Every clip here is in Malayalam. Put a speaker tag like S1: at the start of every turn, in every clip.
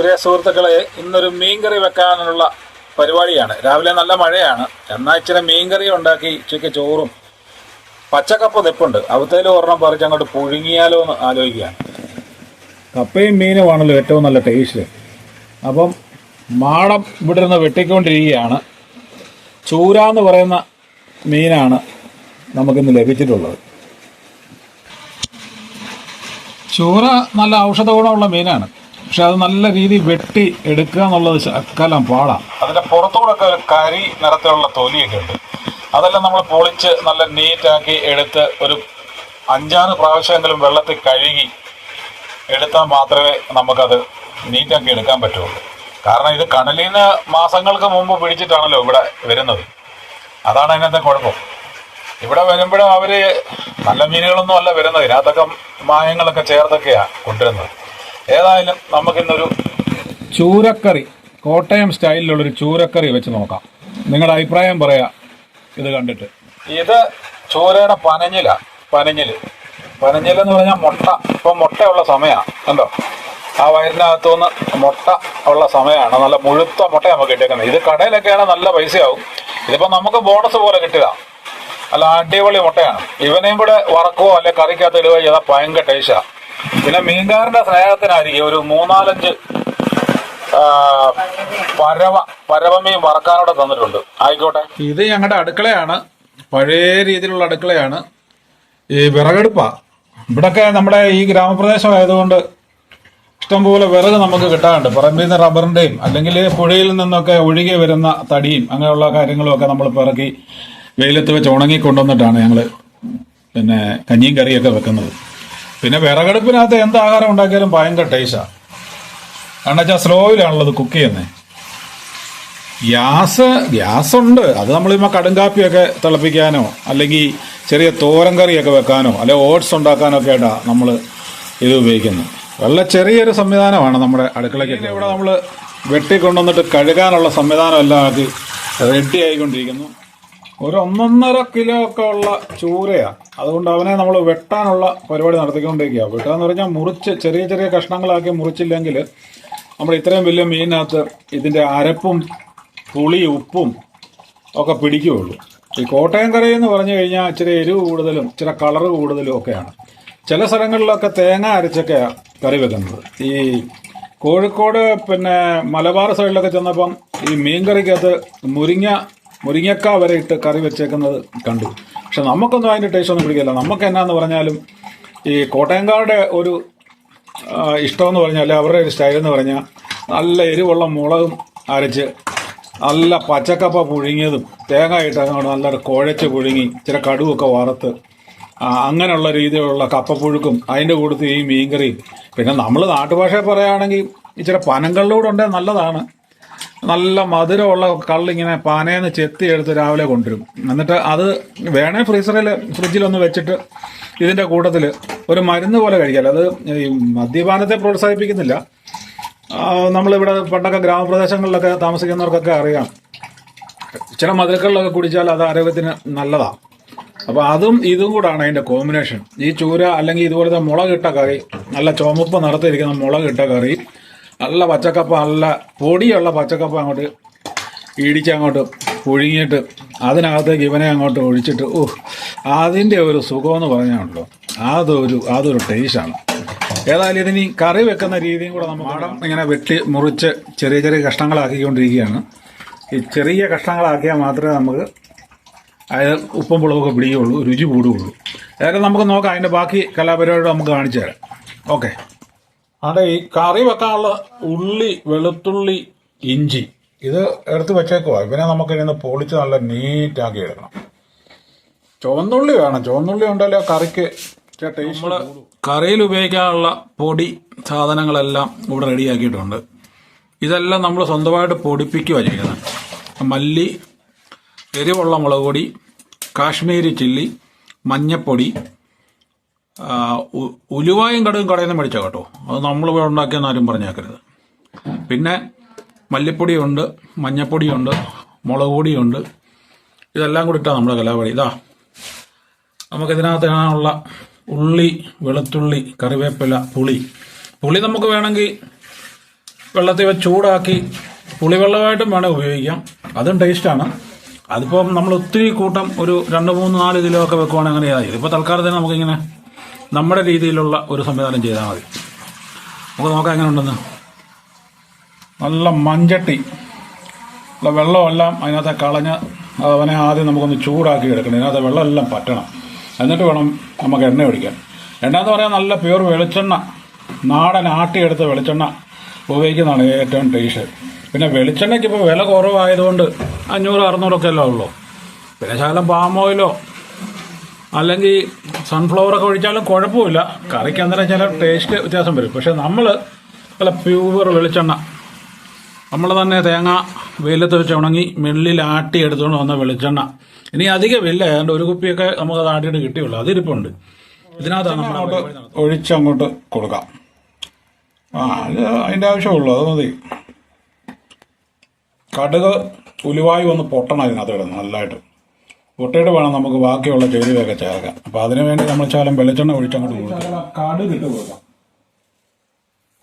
S1: പ്രിയ സുഹൃത്തുക്കളെ ഇന്നൊരു മീൻകറി വെക്കാനുള്ള പരിപാടിയാണ്. രാവിലെ നല്ല മഴയാണ്. എന്നാൽ ഇച്ചിരി മീൻകറി ഉണ്ടാക്കി ഉച്ചയ്ക്ക് ചോറും പച്ചക്കപ്പ നിപ്പുണ്ട് അവത്തേലും ഒരെണ്ണം പറിച്ച് അങ്ങോട്ട് പുഴുങ്ങിയാലോ എന്ന് ആലോചിക്കുകയാണ്. കപ്പയും മീനുമാണല്ലോ ഏറ്റവും നല്ല ടേസ്റ്റ് അപ്പം മാടം ഇവിടെ നിന്ന് വെട്ടിക്കൊണ്ടിരിക്കുകയാണ്. ചൂര എന്ന് പറയുന്ന മീനാണ് നമുക്കിന്ന് ലഭിച്ചിട്ടുള്ളത്. ചൂര നല്ല ഔഷധ ഗുണമുള്ള മീനാണ്. പക്ഷെ അത് നല്ല രീതിയിൽ വെട്ടി എടുക്കുക എന്നുള്ളത് ശക്കലം പാടാം. അതിന്റെ പുറത്തുകൂടൊക്കെ ഒരു കരി നിറത്തിലുള്ള തൊലിയൊക്കെ ഉണ്ട്. അതെല്ലാം നമ്മൾ പൊളിച്ച് നല്ല നീറ്റാക്കി എടുത്ത് ഒരു അഞ്ചാറ് പ്രാവശ്യമെങ്കിലും വെള്ളത്തിൽ കഴുകി എടുത്താൽ മാത്രമേ നമുക്കത് നീറ്റാക്കി എടുക്കാൻ പറ്റുള്ളൂ. കാരണം ഇത് കടലിൽ നിന്ന് മാസങ്ങൾക്ക് മുമ്പ് പിടിച്ചിട്ടാണല്ലോ ഇവിടെ വരുന്നത്. അതാണ് അതിനകത്തെ കുഴപ്പം. ഇവിടെ വരുമ്പോഴും അവർ നല്ല മീനുകളൊന്നും അല്ല വരുന്നത്. ഇതിനകത്തൊക്കെ മായങ്ങളൊക്കെ ചേർത്തൊക്കെയാണ് കൊണ്ടുവരുന്നത്. ഏതായാലും നമുക്കിന്നൊരു ചൂരക്കറി കോട്ടയം സ്റ്റൈലിലുള്ളൊരു ചൂരക്കറി വെച്ച് നോക്കാം. നിങ്ങളുടെ അഭിപ്രായം പറയാ ഇത് കണ്ടിട്ട്. ഇത് ചൂരയുടെ പനഞ്ഞില പനഞ്ഞിൽ പനഞ്ഞിലെന്ന് പറഞ്ഞാൽ മുട്ട. ഇപ്പം മുട്ടയുള്ള സമയമാണ് കണ്ടോ? ആ വയറിനകത്തുനിന്ന് മുട്ട ഉള്ള സമയമാണ് നല്ല മുഴുത്ത മുട്ട നമുക്ക് കിട്ടിയേക്കുന്നത്. ഇത് കടയിലൊക്കെയാണ് നല്ല പൈസയാവും. ഇതിപ്പോൾ നമുക്ക് ബോണസ് പോലെ കിട്ടുക അല്ല അടിപൊളി മുട്ടയാണ്. ഇവനെയും കൂടെ വറക്കുവോ അല്ലെ കറിക്കകത്ത് ഇടുകയോ ചെയ്താൽ ഭയങ്കര ടേസ്റ്റാ പിന്നെ മീൻകാരന്റെ സ്നേഹത്തിനായിരിക്കും ഒരു മൂന്നാലഞ്ച് പരവ പരവമീൻ വറക്കാനോടെ തന്നിട്ടുണ്ട്. ആയിക്കോട്ടെ. ഇത് ഞങ്ങളുടെ അടുക്കളയാണ്. പഴയ രീതിയിലുള്ള അടുക്കളയാണ്. ഈ വിറകടുപ്പാ. ഇവിടൊക്കെ നമ്മുടെ ഈ ഗ്രാമപ്രദേശം ആയതുകൊണ്ട് ഇഷ്ടംപോലെ വിറക് നമുക്ക് കിട്ടാറുണ്ട്. പറമ്പിൽ നിന്ന് റബ്ബറിന്റെയും അല്ലെങ്കിൽ പുഴയിൽ നിന്നൊക്കെ ഒഴുകി വരുന്ന തടിയും അങ്ങനെയുള്ള കാര്യങ്ങളും ഒക്കെ നമ്മൾ പിറക്കി വെയിലത്ത് വെച്ച് ഉണങ്ങി കൊണ്ടുവന്നിട്ടാണ് ഞങ്ങൾ പിന്നെ കഞ്ഞിയും കറിയൊക്കെ വെക്കുന്നത്. പിന്നെ വിറകടുപ്പിനകത്ത് എന്ത് ആഹാരം ഉണ്ടാക്കിയാലും ഭയങ്കര ടേസ്റ്റാണ് കാരണം വെച്ചാൽ സ്ലോയിലാണുള്ളത് കുക്ക് ചെയ്യുന്നത് ഗ്യാസ് ഗ്യാസ് ഉണ്ട് അത് നമ്മളിപ്പോൾ കടുങ്കാപ്പിയൊക്കെ തിളപ്പിക്കാനോ അല്ലെങ്കിൽ ചെറിയ തോരൻ കറിയൊക്കെ വെക്കാനോ അല്ലെ ഓട്സ് ഉണ്ടാക്കാനോ ഒക്കെ ആയിട്ടാണ് നമ്മൾ ഇത് ഉപയോഗിക്കുന്നത് വളരെ ചെറിയൊരു സംവിധാനമാണ് നമ്മുടെ അടുക്കളയ്ക്കൊക്കെ ഇവിടെ നമ്മൾ വെട്ടിക്കൊണ്ടുവന്നിട്ട് കഴുകാനുള്ള സംവിധാനം എല്ലാം ആക്കി റെഡി ആയിക്കൊണ്ടിരിക്കുന്നു. ഒരു ഒന്നൊന്നര കിലോ ഒക്കെ ഉള്ള ചൂരയാണ് അതുകൊണ്ട് അവനെ നമ്മൾ വെട്ടാനുള്ള പരിപാടി നടത്തിക്കൊണ്ടിരിക്കുക വെട്ടാന്ന് പറഞ്ഞാൽ മുറിച്ച് ചെറിയ ചെറിയ കഷ്ണങ്ങളാക്കി മുറിച്ചില്ലെങ്കിൽ നമ്മൾ ഇത്രയും വലിയ മീനിനകത്ത് ഇതിന്റെ അരപ്പും പുളി ഉപ്പും ഒക്കെ പിടിക്കുകയുള്ളൂ. ഈ കോട്ടയം കറി എന്ന് പറഞ്ഞു കഴിഞ്ഞാൽ ഇച്ചിരി എരിവ് കൂടുതലും ഇച്ചിരി കളറ് കൂടുതലും ഒക്കെയാണ്. ചില സ്ഥലങ്ങളിലൊക്കെ തേങ്ങ അരച്ചൊക്കെ കറി വെക്കുന്നത്. ഈ കോഴിക്കോട് പിന്നെ മലബാർ സൈഡിലൊക്കെ ചെന്നപ്പം ഈ മീൻ കറിക്കകത്ത് മുരിങ്ങ മുരിങ്ങക്ക വരെ ഇട്ട് കറി വെച്ചേക്കുന്നത് കണ്ടു. പക്ഷെ നമുക്കൊന്നും അതിന്റെ ടേസ്റ്റ് ഒന്നും പിടിക്കില്ല. നമുക്ക് എന്നാന്ന് പറഞ്ഞാലും ഈ കോട്ടയംകാരുടെ ഒരു ഇഷ്ടമെന്ന് പറഞ്ഞാൽ അവരുടെ ഒരു സ്റ്റൈൽ എന്ന് പറഞ്ഞാൽ നല്ല എരിവുള്ള മുളകും അരച്ച് നല്ല പച്ചക്കപ്പ പുഴുങ്ങിയതും തേങ്ങ ഇട്ട് അങ്ങോട്ട് നല്ലൊരു കുഴച്ച് പുഴുങ്ങി ചില കടുവൊക്കെ വറുത്ത് അങ്ങനെയുള്ള രീതിയിലുള്ള കപ്പപ്പുഴുക്കും അതിന്റെ കൂട്ടത്തിൽ ഈ മീൻകറിയും. പിന്നെ നമ്മൾ നാട്ടുഭാഷ പറയുകയാണെങ്കിൽ ഇച്ചിരി പനങ്ങളിലൂടെ ഉണ്ടെങ്കിൽ നല്ലതാണ്. നല്ല മധുരമുള്ള കള്ളിങ്ങനെ പാനേന്ന് ചെത്തി എടുത്ത് രാവിലെ കൊണ്ടുവരും. എന്നിട്ട് അത് വേണേ ഫ്രീസറിൽ ഫ്രിഡ്ജിലൊന്ന് വെച്ചിട്ട് ഇതിന്റെ കൂട്ടത്തിൽ ഒരു മരുന്ന് പോലെ കഴിക്കാം. അത് ഈ മദ്യപാനത്തെ പ്രോത്സാഹിപ്പിക്കുന്നില്ല. നമ്മളിവിടെ പണ്ടൊക്കെ ഗ്രാമപ്രദേശങ്ങളിലൊക്കെ താമസിക്കുന്നവർക്കൊക്കെ അറിയാം. ചില മധുരക്കളിലൊക്കെ കുടിച്ചാൽ അത് ആരോഗ്യത്തിന് നല്ലതാണ് അപ്പോൾ അതും ഇതും കൂടാണ് അതിന്റെ കോമ്പിനേഷൻ. ഈ ചൂര അല്ലെങ്കിൽ ഇതുപോലത്തെ മുളകിട്ട കറി നല്ല ചുമപ്പ് നിറത്തിരിക്കുന്ന മുളകിട്ട കറി നല്ല പച്ചക്കപ്പ നല്ല പൊടിയുള്ള പച്ചക്കപ്പ അങ്ങോട്ട് ഇടിച്ച് അങ്ങോട്ട് പുഴുങ്ങിയിട്ട് അതിനകത്തേക്ക് ഇവനെ അങ്ങോട്ട് ഒഴിച്ചിട്ട് ഓ അതിന്റെ ഒരു സുഖമെന്ന് പറഞ്ഞാണല്ലോ അതൊരു അതൊരു ടേസ്റ്റാണ് ഏതായാലും ഇതിനി കറി വെക്കുന്ന രീതിയും കൂടെ നമ്മൾ മാടം ഇങ്ങനെ വെട്ടി മുറിച്ച് ചെറിയ ചെറിയ കഷ്ണങ്ങളാക്കിക്കൊണ്ടിരിക്കുകയാണ്. ഈ ചെറിയ കഷ്ണങ്ങളാക്കിയാൽ മാത്രമേ നമുക്ക് അതായത് ഉപ്പും പുളവൊക്കെ പിടിക്കുകയുള്ളൂ രുചി കൂടുകയുള്ളൂ. ഏതായാലും നമുക്ക് നോക്കാം അതിന്റെ ബാക്കി കലാപരിപാടി നമുക്ക് കാണിച്ചു തരാം. ഓക്കെ. അതെ ഈ കറി വെക്കാനുള്ള ഉള്ളി വെളുത്തുള്ളി ഇഞ്ചി. ഇത് എടുത്ത് വെച്ചേക്കുക ഇവനെ നമുക്ക് ഇന്ന് പൊളിച്ച് നല്ല നീറ്റാക്കി എടുക്കണം. ചുവന്നുള്ളി വേണം. ചുവന്നുള്ളി ഉണ്ടല്ലോ കറിക്ക്. നമ്മൾ കറിയിൽ ഉപയോഗിക്കാനുള്ള പൊടി സാധനങ്ങളെല്ലാം ഇവിടെ റെഡിയാക്കിയിട്ടുണ്ട്. ഇതെല്ലാം നമ്മൾ സ്വന്തമായിട്ട് പൊടിപ്പിക്കുക ചെയ്യുന്നത്. മല്ലി എരിവുള്ള മുളക് പൊടി കാശ്മീരി ചില്ലി മഞ്ഞപ്പൊടി ഉലുവായും കടുകും കടയിൽ നിന്ന് കേട്ടോ. അത് നമ്മൾ ഇവിടെ ഉണ്ടാക്കിയെന്ന് ആരും പറഞ്ഞേക്കരുത്. പിന്നെ മല്ലിപ്പൊടിയുണ്ട് മഞ്ഞപ്പൊടിയുണ്ട് മുളക് പൊടിയുണ്ട്. ഇതെല്ലാം കൂടി ഇട്ടാ നമ്മുടെ കലാപടി ഇതാ നമുക്കിതിനകത്തിനുള്ള ഉള്ളി വെളുത്തുള്ളി കറിവേപ്പില പുളി. പുളി നമുക്ക് വേണമെങ്കിൽ വെള്ളത്തിൽ ചൂടാക്കി പുളിവെള്ളമായിട്ടും വേണേൽ ഉപയോഗിക്കാം. അതും ടേസ്റ്റാണ് അതിപ്പം നമ്മൾ ഒത്തിരി കൂട്ടം ഒരു രണ്ട് മൂന്ന് നാല് കിലോ ഒക്കെ വെക്കുവാണെങ്കിൽ അങ്ങനെ ഇതിപ്പോൾ തൽക്കാലത്തിന് നമുക്കിങ്ങനെ നമ്മുടെ രീതിയിലുള്ള ഒരു സംവിധാനം ചെയ്താൽ മതി. നമുക്ക് നോക്കാം എങ്ങനെ ഉണ്ടെന്ന് നല്ല മഞ്ചട്ടി ഉള്ള വെള്ളമെല്ലാം അതിനകത്ത് കളഞ്ഞ് അവനെ ആദ്യം നമുക്കൊന്ന് ചൂടാക്കി എടുക്കണം. ഇതിനകത്ത് വെള്ളമെല്ലാം പറ്റണം. എന്നിട്ട് വേണം നമുക്ക് എണ്ണ ഒഴിക്കാൻ. എണ്ണ എന്ന് പറയാൻ നല്ല പ്യൂർ വെളിച്ചെണ്ണ. നാടൻ ആട്ടിയെടുത്ത വെളിച്ചെണ്ണ ഉപയോഗിക്കുന്നതാണ് ഏറ്റവും ടേസ്റ്റ്. പിന്നെ വെളിച്ചെണ്ണയ്ക്ക് ഇപ്പോൾ വില കുറവായതുകൊണ്ട് അഞ്ഞൂറ് അറുന്നൂറൊക്കെ അല്ലേ ഉള്ളൂ. പിന്നെ ശകലം പാം ഓയിലോ അല്ലെങ്കിൽ സൺഫ്ലവർ ഒക്കെ ഒഴിച്ചാലും കുഴപ്പമില്ല. കറിക്ക് അന്നേരം ചില ടേസ്റ്റ് വ്യത്യാസം വരും. പക്ഷെ നമ്മൾ അല്ല പ്യൂവർ വെളിച്ചെണ്ണ. നമ്മൾ തന്നെ തേങ്ങ വെയിലത്ത് വെച്ച് ഉണങ്ങി ആട്ടി എടുത്തുകൊണ്ട് വന്ന വെളിച്ചെണ്ണ. ഇനി അധികം അധികമില്ല ഏതാണ്ട് ഒരു കുപ്പിയൊക്കെ നമുക്ക് അത് ആട്ടിയിട്ട് കിട്ടിയുള്ളൂ. അതിരിപ്പുണ്ട്. ഇതിനകത്താണ് അങ്ങോട്ട് ഒഴിച്ചങ്ങോട്ട് കൊടുക്കാം. ആ അത് അതിന്റെ ആവശ്യമുള്ളൂ. അത് മതി. കടുക് ഉലുവായി ഒന്ന് പൊട്ടണം അതിനകത്ത് കിടന്ന് നല്ലതായിട്ട്. പൊട്ടിയിട്ട് വേണം നമുക്ക് ബാക്കിയുള്ള ചേരുവയൊക്കെ ചേർക്കാം. അപ്പോൾ അതിനു വേണ്ടി നമ്മൾ ശാലം വെളിച്ചെണ്ണ ഒഴിച്ചങ്ങോട്ട് കൊടുക്കാം. കടുക് ഇട്ട് കൊടുക്കാം.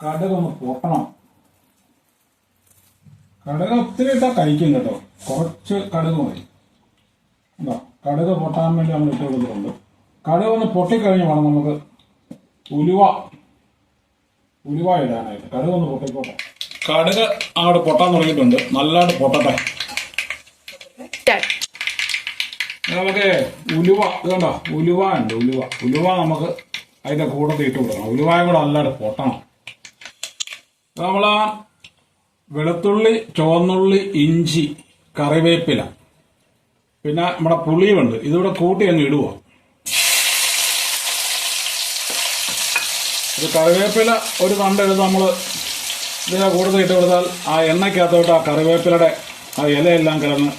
S1: കടുക് ഒന്ന് പൊട്ടണം. കടുക് ഒത്തിരി ഇട്ടാൽ കഴിക്കും കേട്ടോ. കുറച്ച് കടുക് മതി. എന്താ കടുക് പൊട്ടാൻ വേണ്ടി നമ്മൾ ഇട്ട് കൊടുത്തിട്ടുണ്ട്. കടുക് ഒന്ന് പൊട്ടിക്കഴിഞ്ഞ് വേണം നമുക്ക് ഉലുവ ഉലുവ ഇടാനായിട്ട്. കടുക് ഒന്ന് പൊട്ടിക്കോട്ടെ. കടുക് അങ്ങോട്ട് പൊട്ടാൻ തുടങ്ങിയിട്ടുണ്ട്. നല്ലതായിട്ട് പൊട്ടട്ടെ. നമുക്ക് ഉലുവ ഇതുണ്ടോ ഉലുവ ഉണ്ട് ഉലുവ. ഉലുവ നമുക്ക് അതിന്റെ കൂടെ ഇട്ട് കൊടുക്കണം. ഉലുവായും കൂടെ നല്ലതായിട്ട് പൊട്ടണം. നമ്മള വെളുത്തുള്ളി ചുവന്നുള്ളി ഇഞ്ചി കറിവേപ്പില. പിന്നെ നമ്മുടെ പുളിയുമുണ്ട് ഇതിവിടെ കൂട്ടി അങ്ങ് ഇടുവോ ഇത് കറിവേപ്പില ഒരു തണ്ടെടുത്ത് നമ്മൾ ഇതിനെ കൂടുതൽ ഇട്ട് കൊടുത്താൽ ആ എണ്ണയ്ക്കകത്തോട്ട് ആ കറിവേപ്പിലയുടെ ആ ഇലയെല്ലാം കിടന്ന്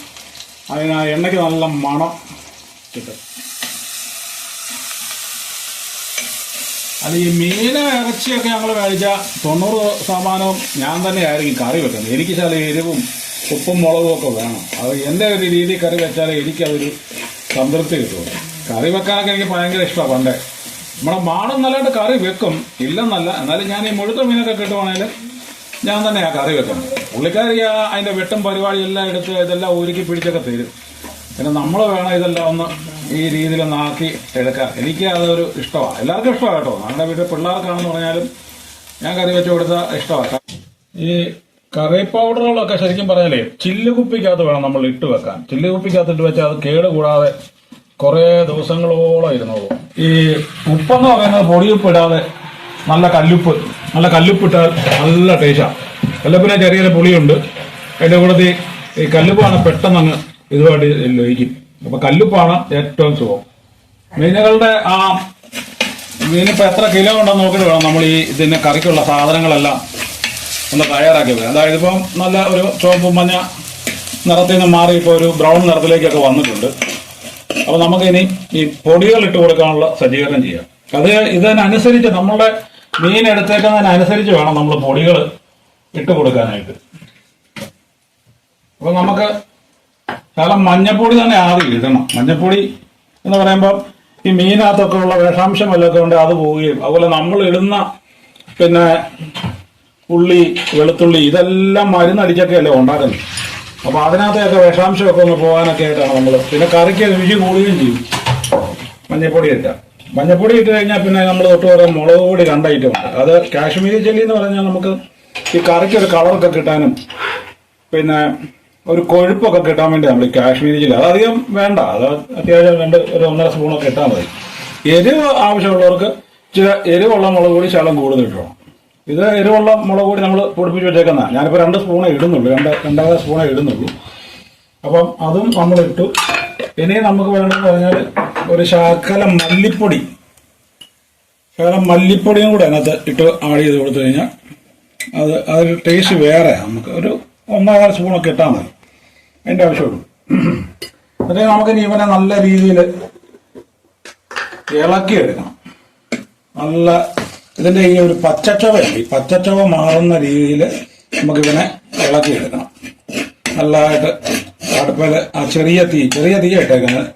S1: അതിന് ആ എണ്ണയ്ക്ക് നല്ല മണം കിട്ടും. അത് ഈ മീന് ഇറച്ചിയൊക്കെ ഞങ്ങൾ കഴിച്ച തൊണ്ണൂറ് ശതമാനവും ഞാൻ തന്നെ ആയിരിക്കും കറി വെക്കുന്നത്. എനിക്ക് ചില എരിവും ഉപ്പും മുളകും ഒക്കെ വേണം. അത് എന്റെ ഒരു രീതി കറി വെച്ചാൽ എനിക്കതൊരു സംതൃപ്തി കിട്ടും കറി വെക്കാനൊക്കെ എനിക്ക് ഭയങ്കര ഇഷ്ടമാണ് പണ്ടേ. നമ്മുടെ മാണം നല്ലതായിട്ട് കറി വെക്കും. ഇല്ലെന്നല്ല. എന്നാലും ഞാൻ ഈ മുഴുത്ത മീനൊക്കെ കിട്ടുവാണെങ്കിൽ ഞാൻ തന്നെയാണ് കറി വെക്കുന്നത്. പുള്ളിക്കാരി ആ അതിന്റെ വെട്ടും പരിപാടി എല്ലാം എടുത്ത് ഇതെല്ലാം ഒരുക്കി പിടിച്ചൊക്കെ തരും. പിന്നെ നമ്മൾ വേണം ഇതെല്ലാം ഒന്ന് ഈ രീതിയിൽ ഒന്ന് ആക്കി എടുക്കാൻ. എനിക്ക് അതൊരു ഇഷ്ടമാണ് എല്ലാവർക്കും ഇഷ്ടമാണ് കേട്ടോ. നമ്മുടെ വീട്ടിൽ പിള്ളേർക്കാണെന്ന് പറഞ്ഞാലും ഞാൻ കറി വെച്ച് കൊടുത്താൽ ഇഷ്ടമാണ് ഈ കറി പൗഡറുകളൊക്കെ ശരിക്കും പറഞ്ഞാലേ ചില്ല് കുപ്പിക്കകത്ത് വേണം നമ്മൾ ഇട്ട് വെക്കാൻ. ചില്ല് കുപ്പിക്കകത്ത് ഇട്ട് വെച്ചാൽ അത് കേട് കൂടാതെ കുറേ ദിവസങ്ങളോളം ഇരുന്നോളൂ. ഈ ഉപ്പെന്ന് പറയുന്നത് പൊടിയുപ്പ് ഇടാതെ നല്ല കല്ലുപ്പ്. നല്ല കല്ലുപ്പ് ഇട്ടാൽ നല്ല ടേസ്റ്റാണ് കല്ലുപ്പിന് ചെറിയൊരു പുളിയുണ്ട്. അതിന്റെ കൂടെ ഈ- ഈ കല്ലുപ്പാണ് പെട്ടെന്ന് അങ്ങ് ഇതുമായിട്ട് ലയിക്കും അപ്പൊ കല്ലുപ്പാണ് ഏറ്റവും സുഖം. മീനുകളുടെ ആ മീനിപ്പോ എത്ര കിലോ ഉണ്ടെന്ന് നോക്കിയിട്ട് വേണം നമ്മൾ ഈ ഇതിന് കറിക്കുള്ള സാധനങ്ങളെല്ലാം ഒന്ന് തയ്യാറാക്കി വരും അതായത് ഇപ്പം നല്ല ഒരു ചുവപ്പ് മഞ്ഞ നിറത്തിൽ നിന്ന് മാറി ഇപ്പോൾ ഒരു ബ്രൗൺ നിറത്തിലേക്കൊക്കെ വന്നിട്ടുണ്ട്. അപ്പോൾ നമുക്കിനി ഈ പൊടികൾ ഇട്ട് കൊടുക്കാനുള്ള സജ്ജീകരണം ചെയ്യാം. അത് ഇതിനനുസരിച്ച് നമ്മളുടെ മീൻ എടുത്തേക്കുന്നതിനനുസരിച്ച് വേണം നമ്മൾ പൊടികൾ ഇട്ട് കൊടുക്കാനായിട്ട്. അപ്പോൾ നമുക്ക് ശകലം മഞ്ഞപ്പൊടി തന്നെ ആദ്യം ഇടണം മഞ്ഞപ്പൊടി എന്ന് പറയുമ്പോൾ ഈ മീനകത്തൊക്കെ ഉള്ള വിഷാംശം വല്ലതൊക്കെ ഉണ്ട് അത് പോവുകയും അതുപോലെ നമ്മൾ ഇടുന്ന പിന്നെ ഉള്ളി വെളുത്തുള്ളി ഇതെല്ലാം മരുന്നടിച്ചൊക്കെ അല്ലേ ഉണ്ടാക്കുന്നത്. അപ്പോൾ അതിനകത്തൊക്കെ വിഷാംശമൊക്കെ ഒന്ന് പോകാനൊക്കെ ആയിട്ടാണ് നമ്മൾ പിന്നെ കറിക്ക് രുചി കൂടുകയും ചെയ്യും. മഞ്ഞപ്പൊടി ഇട്ട. മഞ്ഞപ്പൊടി ഇട്ട് കഴിഞ്ഞാൽ പിന്നെ നമ്മൾ തൊട്ട് പറയാം മുളക് പൊടി രണ്ട് ഉണ്ട്. അത് കാശ്മീരി ചെല്ലി എന്ന് പറഞ്ഞാൽ നമുക്ക് ഈ കറിക്ക് ഒരു കളറൊക്കെ കിട്ടാനും പിന്നെ ഒരു കൊഴുപ്പൊക്കെ കിട്ടാൻ വേണ്ടി നമ്മൾ കാശ്മീരി ചില്ലി അതധികം വേണ്ട. അത് അത്യാവശ്യം രണ്ട് ഒരു ഒന്നര സ്പൂണൊക്കെ ഇട്ടാൽ മതി. എരിവ് ആവശ്യമുള്ളവർക്ക് ചില എരിവുള്ള മുളക് പൊടി ശകലം കൂടുതൽ ഇട്ടണം ഇത് എരിവുള്ള മുളക് പൊടി നമ്മൾ പൊടിപ്പിച്ച് വെച്ചേക്കുന്ന ഞാനിപ്പോൾ രണ്ട് സ്പൂണേ ഇടുന്നുള്ളൂ. രണ്ട് രണ്ടര സ്പൂണേ ഇടുന്നുള്ളൂ. അപ്പം അതും നമ്മൾ ഇട്ടു. ഇനി നമുക്ക് വേണ്ടതെന്ന് പറഞ്ഞാൽ ഒരു ശകലം മല്ലിപ്പൊടി. ശകലം മല്ലിപ്പൊടിയും കൂടെ അതിനകത്ത് ഇട്ട് ആഡ് ചെയ്ത് കൊടുത്തു കഴിഞ്ഞാൽ അത് അതൊരു ടേസ്റ്റ് വേറെ നമുക്ക് ഒരു ഒന്നര സ്പൂണൊക്കെ ഇട്ടാൽ മതി. അതിന്റെ ആവശ്യമുള്ളൂ. എന്നിട്ട് നമുക്ക് ഇവനെ നല്ല രീതിയിൽ ഇളക്കി എടുക്കണം. നല്ല ഇതിന്റെ ഈ ഒരു പച്ചച്ചവയുണ്ട് ഈ പച്ചച്ചവ മാറുന്ന രീതിയിൽ നമുക്ക് ഇവനെ ഇളക്കി എടുക്കണം. നല്ലതായിട്ട് അടുപ്പിൽ ആ ചെറിയ തീ ചെറിയ തീ ഇട്ടേക്കുന്നത്.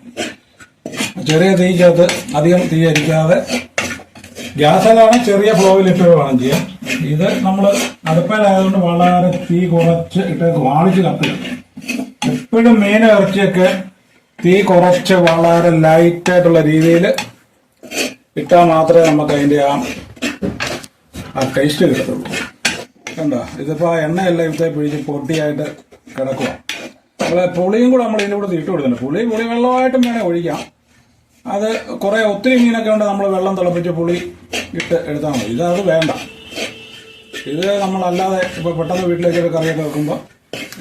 S1: ചെറിയ തീക്കകത്ത് അധികം തീ അരിക്കാതെ ഗ്യാസിലാണ് ചെറിയ ഫ്ലോയിൽ ഫ്ലോയിലിട്ട് വേണം ചെയ്യാം ഇത് നമ്മൾ അടുപ്പിലായതുകൊണ്ട് വളരെ തീ കുറച്ച് ഇട്ടേക്ക് വാളിച്ച് കത്തില്ല എപ്പോഴും മീൻ ഇറച്ചിയൊക്കെ തീ കുറച്ച് വളരെ ലൈറ്റ് ആയിട്ടുള്ള രീതിയിൽ ഇട്ടാൽ മാത്രമേ നമുക്ക് അതിന്റെ ആ ടേസ്റ്റ് കിട്ടത്തുള്ളൂ. കണ്ടോ? ഇതിപ്പോൾ ആ എണ്ണയെല്ലാം ഇവിടുത്തെ പിഴിച്ച് പൊട്ടിയായിട്ട് കിടക്കുക അപ്പോൾ പുളിയും കൂടെ നമ്മൾ ഇതിന്റെ കൂടെ ഇട്ട് കൊടുക്കുന്നുണ്ട് പുളി പുളി വെള്ളമായിട്ടും വേണേൽ ഒഴിക്കാം. അത് കുറേ ഒത്തിരി മീനൊക്കെ ഉണ്ട് നമ്മൾ വെള്ളം തിളപ്പിച്ച് പുളി ഇട്ട് എടുത്താൽ മതി. ഇത് അത് വേണ്ട. ഇത് നമ്മളല്ലാതെ ഇപ്പോൾ പെട്ടെന്ന് വീട്ടിലേക്ക് ഒരു കറിയൊക്കെ വെക്കുമ്പോൾ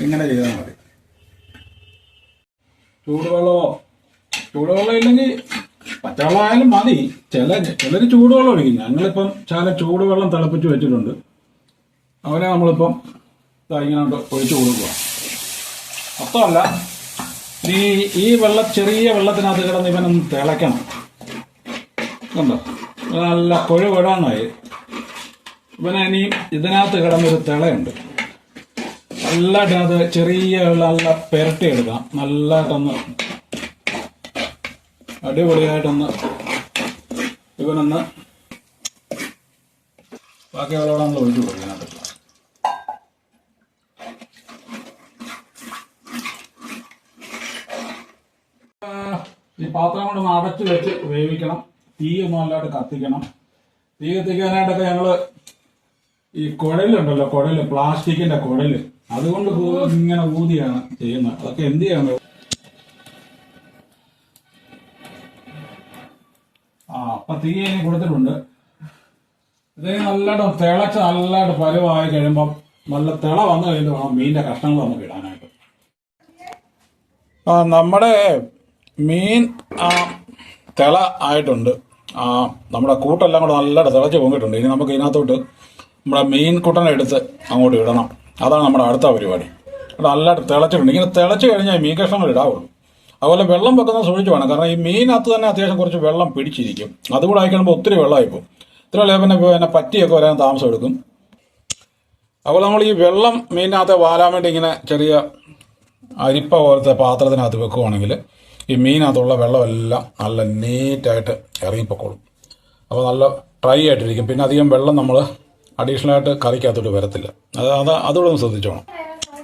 S1: ഇങ്ങനെ ചെയ്താൽ മതി. ചൂടുവെള്ളമോ? ചൂടുവെള്ളം ഇല്ലെങ്കിൽ പച്ചവെള്ളം ആയാലും മതി. ചില ചിലർ ചൂടുവെള്ളം ഒഴിക്കും. ഞങ്ങളിപ്പം ചില ചൂടുവെള്ളം തിളപ്പിച്ച് വെച്ചിട്ടുണ്ട്. അവനെ നമ്മളിപ്പം ഇങ്ങനെ ഒഴിച്ചു കൊടുക്കുക. മൊത്തമല്ല ഈ ഈ വെള്ളം ചെറിയ വെള്ളത്തിനകത്ത് കിടന്ന് ഇവനൊന്ന് തിളയ്ക്കണം. കണ്ടോ? നല്ല കൊഴു കൊഴാന്നായി ഇവനെ ഇനി ഇതിനകത്ത് കിടന്നൊരു തിളയുണ്ട്. നല്ലതായിട്ട് അത് ചെറിയ നല്ല പെരട്ടി എടുക്കാം. നല്ലതായിട്ടൊന്ന് അടിപൊളിയായിട്ടൊന്ന് ഇവനൊന്ന് ബാക്കി നമ്മൾ ഒഴിച്ചു ആ, ഈ പാത്രം കൊണ്ട് ഒന്ന് അടച്ചു വെച്ച് വേവിക്കണം. തീ ഒന്നും അല്ലാണ്ട് കത്തിക്കണം. തീ കത്തിക്കാനായിട്ടൊക്കെ ഞങ്ങൾ ഈ കുഴലുണ്ടല്ലോ കുഴൽ പ്ലാസ്റ്റിക്കിന്റെ കുഴൽ. അതുകൊണ്ട് ഊ- ഇങ്ങനെ ഊതിയാണ് ചെയ്യുന്നത്. അതൊക്കെ എന്ത് ചെയ്യാൻ? ആ അപ്പൊ തീ ഇനി കൊടുത്തിട്ടുണ്ട്. ഇത് നല്ലതായിട്ട് തിളച്ച് നല്ലതായിട്ട് പരുവായി കഴിയുമ്പം നല്ല തിള വന്നു കഴിയുമ്പോൾ ആ മീനിന്റെ കഷ്ണങ്ങൾ നമുക്ക് ഇടാനായിട്ട് ആ നമ്മുടെ മീൻ ആ തിള ആയിട്ടുണ്ട്. ആ നമ്മുടെ കൂട്ടെല്ലാം കൂടെ നല്ലതായിട്ട് തിളച്ച് പൊങ്ങിയിട്ടുണ്ട്. ഇനി നമുക്ക് ഇതിനകത്തോട്ട് നമ്മുടെ മീൻ കുട്ടനെ എടുത്ത് അങ്ങോട്ട് ഇടണം. അതാണ് നമ്മുടെ അടുത്ത പരിപാടി. നല്ലതായിട്ട് തിളച്ചിട്ടുണ്ട് ഇങ്ങനെ തിളച്ച് കഴിഞ്ഞാൽ മീൻ കഷ്ണങ്ങൾ ഇടാവുള്ളൂ. അതുപോലെ വെള്ളം വെക്കുന്നത് സൂക്ഷിച്ച് വേണം. കാരണം ഈ മീനകത്ത് തന്നെ അത്യാവശ്യം കുറച്ച് വെള്ളം പിടിച്ചിരിക്കും. അതുകൂടെ ആയിക്കഴിയുമ്പോൾ ഒത്തിരി വെള്ളമായി പോകും ഇത്ര പിന്നെ പിന്നെ പറ്റിയൊക്കെ വരാൻ താമസം എടുക്കും. അപ്പോൾ നമ്മൾ ഈ വെള്ളം മീനിനകത്ത് വാലാൻ വേണ്ടി ഇങ്ങനെ ചെറിയ അരിപ്പ പോലത്തെ പാത്രത്തിനകത്ത് വെക്കുവാണെങ്കിൽ ഈ മീനകത്തുള്ള വെള്ളമെല്ലാം നല്ല നീറ്റായിട്ട് ഇറങ്ങിപ്പോക്കോളും. അപ്പോൾ നല്ല ഡ്രൈ ആയിട്ടിരിക്കും. പിന്നെ അധികം വെള്ളം നമ്മൾ അഡീഷണൽ ആയിട്ട് കറിക്കകത്തോട്ട് വരത്തില്ല. അത് അത് അതുകൂടെ ശ്രദ്ധിച്ചോണം.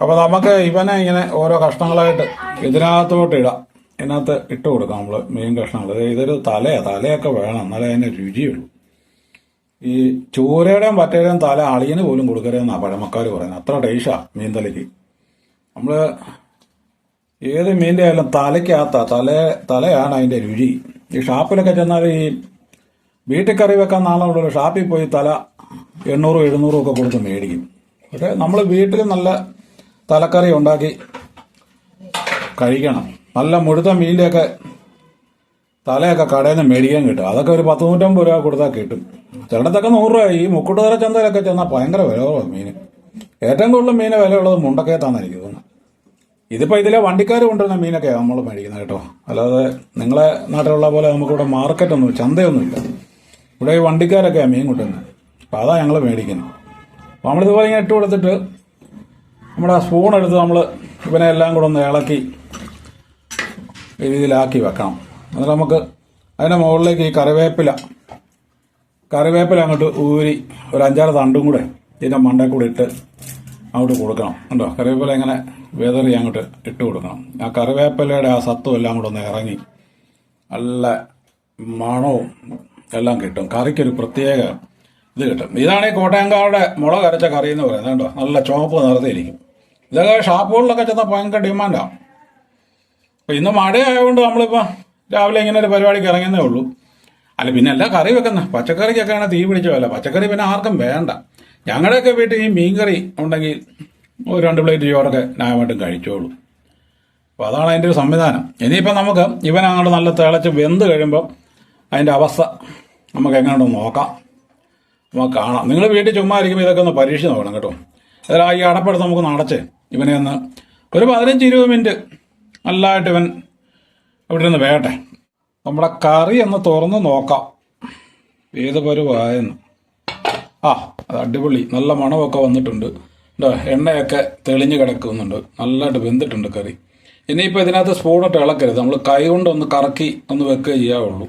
S1: അപ്പോൾ നമുക്ക് ഇവനെ ഇങ്ങനെ ഓരോ കഷ്ണങ്ങളായിട്ട് ഇതിനകത്തോട്ട് ഇടാം. ഇതിനകത്ത് ഇട്ട് കൊടുക്കാം നമ്മൾ മീൻ കഷ്ണങ്ങൾ ഇത് ഇതൊരു തലയാണ് തലയൊക്കെ വേണം. എന്നാലേ അതിന് രുചിയുള്ളൂ. ഈ ചൂരയുടെയും പറ്റയുടെയും തല അളിയന് പോലും കൊടുക്കരുതെന്നാണ് പഴമക്കാർ പറയുന്നത്. അത്ര ടേസ്റ്റാ മീൻ തലയ്ക്ക്. നമ്മൾ ഏത് മീന്റെ ആയാലും തലയ്ക്കകത്ത. തല തലയാണ് അതിന്റെ രുചി. ഈ ഷാപ്പിലൊക്കെ ചെന്നാൽ ഈ വീട്ടിൽ കറി വെക്കാൻ നാളുള്ളൂ ഷാപ്പിൽ പോയി തല എണ്ണൂറും എഴുന്നൂറും ഒക്കെ കൊടുത്ത് മേടിക്കും. പക്ഷേ നമ്മൾ വീട്ടിൽ നല്ല തലക്കറി ഉണ്ടാക്കി കഴിക്കണം. നല്ല മുഴുത്ത മീനിന്റെയൊക്കെ തലയൊക്കെ കടയിൽ നിന്ന് മേടിക്കാൻ കിട്ടും. അതൊക്കെ ഒരു പത്ത് നൂറ്റമ്പത് രൂപ കൊടുത്താൽ കിട്ടും. ചിലടത്തൊക്കെ നൂറ് രൂപ ഈ മുക്കുട്ടുതറ ചന്തയിലൊക്കെ ചെന്നാൽ ഭയങ്കര വില കുറവാണ് മീൻ ഏറ്റവും കൂടുതൽ മീൻ വിലയുള്ളത് മുണ്ടക്കയത്താണെന്ന് എനിക്ക് തോന്നുന്നത് ഇതിപ്പോൾ ഇതിലെ വണ്ടിക്കാർ കൊണ്ടുവരുന്ന മീനൊക്കെ നമ്മൾ മേടിക്കുന്നത് കേട്ടോ. അല്ലാതെ നിങ്ങളെ നാട്ടിലുള്ള പോലെ നമുക്കിവിടെ മാർക്കറ്റൊന്നും ചന്തയൊന്നുമില്ല ഇവിടെ ഈ വണ്ടിക്കാരൊക്കെയാണ് മീൻ കൊണ്ടുവരുന്നത് അപ്പോൾ അതാണ് ഞങ്ങൾ മേടിക്കുന്നത് അപ്പോൾ നമ്മളിതുപോലെ ഇങ്ങനെ ഇട്ട് കൊടുത്തിട്ട് നമ്മുടെ സ്പൂൺ എടുത്ത് നമ്മൾ ഇവനെ എല്ലാം കൂടെ ഒന്ന് ഇളക്കി ഈ രീതിയിലാക്കി വെക്കണം. എന്നിട്ട് നമുക്ക് അതിന്റെ മുകളിലേക്ക് ഈ കറിവേപ്പില കറിവേപ്പില അങ്ങോട്ട് ഊരി ഒരു അഞ്ചാറ് തണ്ടും കൂടെ ഇതിന്റെ മണ്ടയിൽ കൂടെ ഇട്ട് അങ്ങോട്ട് കൊടുക്കണം. കണ്ടോ? കറിവേപ്പില ഇങ്ങനെ വെതറി അങ്ങോട്ട് ഇട്ട് കൊടുക്കണം. ആ കറിവേപ്പിലയുടെ ആ സത്വം എല്ലാം കൂടെ ഒന്ന് ഇറങ്ങി നല്ല മണവും എല്ലാം കിട്ടും. കറിക്കൊരു പ്രത്യേക ഇത് കിട്ടും. ഇതാണ് ഈ കോട്ടയംകാരുടെ മുളക് അരച്ച കറി എന്ന് പറയുന്നത് കേട്ടോ നല്ല ചുവപ്പ് നിറത്തിയിരിക്കും ഇതൊക്കെ ഷാപ്പുകളിലൊക്കെ ചെന്നാൽ ഭയങ്കര ഡിമാൻഡാണ് അപ്പോൾ ഇന്ന് മഴയായതുകൊണ്ട് നമ്മളിപ്പോൾ രാവിലെ ഇങ്ങനെ ഒരു പരിപാടിക്ക് ഇറങ്ങുന്നേ ഉള്ളൂ. അല്ല പിന്നെ അല്ല കറി വെക്കുന്ന പച്ചക്കറിക്കൊക്കെയാണ് തീ പിടിച്ച വില. പച്ചക്കറി പിന്നെ ആർക്കും വേണ്ട. ഞങ്ങളുടെയൊക്കെ വീട്ടിൽ ഈ മീൻകറി ഉണ്ടെങ്കിൽ ഒരു രണ്ട് പ്ലേറ്റ് ചോറൊക്കെ ന്യായമായിട്ടും കഴിച്ചോളൂ. അപ്പോൾ അതാണ് അതിന്റെ ഒരു സംവിധാനം. ഇനിയിപ്പോൾ നമുക്ക് ഇവൻ അങ്ങോട്ട് നല്ല തിളച്ച് വെന്ത് കഴിയുമ്പോൾ അതിന്റെ അവസ്ഥ നമുക്ക് എങ്ങനെയുണ്ടെന്ന് നോക്കാം. നമുക്ക് കാണാം. നിങ്ങൾ വീട്ടിൽ ചുമ്മാ ഇരിക്കുമ്പോൾ ഇതൊക്കെ ഒന്ന് പരീക്ഷിച്ച് നോക്കണം കേട്ടോ. അതിൽ ഈ അടപ്പെടുത്ത് നമുക്ക് നടച്ച് ഇവനെ ഒന്ന് ഒരു പതിനഞ്ച് ഇരുപത് മിനിറ്റ് നല്ലതായിട്ട് ഇവൻ ഇവിടെ നിന്ന് വേട്ടെ. നമ്മുടെ കറി ഒന്ന് തുറന്ന് നോക്കാം. ഏത് പരുവായെന്ന്. ആ അത് അടിപൊളി. നല്ല മണമൊക്കെ വന്നിട്ടുണ്ട്. കേട്ടോ എണ്ണയൊക്കെ തെളിഞ്ഞ് കിടക്കുന്നുണ്ട്. നല്ലതായിട്ട് വെന്തിട്ടുണ്ട് കറി. ഇനിയിപ്പോൾ ഇതിനകത്ത് സ്പൂണിട്ട് ഇളക്കരുത്. നമ്മൾ കൈ കൊണ്ട് ഒന്ന് കറക്കി ഒന്ന് വെക്കുക ചെയ്യാവുള്ളൂ.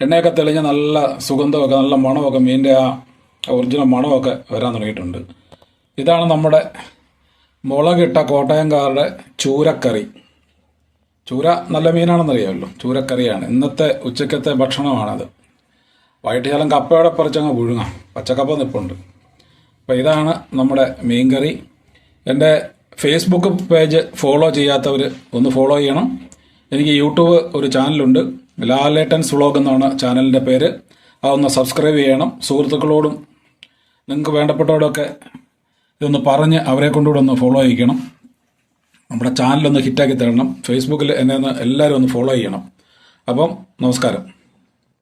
S1: എണ്ണയൊക്കെ തെളിഞ്ഞ് നല്ല സുഗന്ധമൊക്കെ നല്ല മണമൊക്കെ മീനിന്റെ ആ ഒറിജിനൽ മണമൊക്കെ വരാൻ തുടങ്ങിയിട്ടുണ്ട്. ഇതാണ് നമ്മുടെ മുളകിട്ട കോട്ടയംകാരുടെ ചൂരക്കറി. ചൂര നല്ല മീനാണെന്നറിയാമല്ലോ. ചൂരക്കറിയാണ്. ഇന്നത്തെ ഉച്ചക്കത്തെ ഭക്ഷണമാണത്. വൈകിട്ട് ശകലം കപ്പയോടെ പറിച്ചങ്ങ് പുഴുങ്ങാം. പച്ചക്കപ്പ നിപ്പുണ്ട്. അപ്പോൾ ഇതാണ് നമ്മുടെ മീൻകറി. എന്റെ ഫേസ്ബുക്ക് പേജ് ഫോളോ ചെയ്യാത്തവർ ഒന്ന് ഫോളോ ചെയ്യണം. എനിക്ക് യൂട്യൂബ് ഒരു ചാനലുണ്ട്. ലാലേട്ടൻസ് വ്ളോഗ് എന്നാണ് ചാനലിന്റെ പേര്. അതൊന്ന് സബ്സ്ക്രൈബ് ചെയ്യണം. സുഹൃത്തുക്കളോടും നിങ്ങൾക്ക് വേണ്ടപ്പെട്ടവരൊക്കെ ഇതൊന്ന് പറഞ്ഞ് അവരെ കൊണ്ടുകൂടെ ഒന്ന് ഫോളോ ചെയ്യിക്കണം. നമ്മുടെ ചാനലൊന്ന് ഹിറ്റാക്കി തരണം. ഫേസ്ബുക്കിൽ എന്നെ ഒന്ന് എല്ലാവരും ഒന്ന് ഫോളോ ചെയ്യണം. അപ്പം നമസ്കാരം.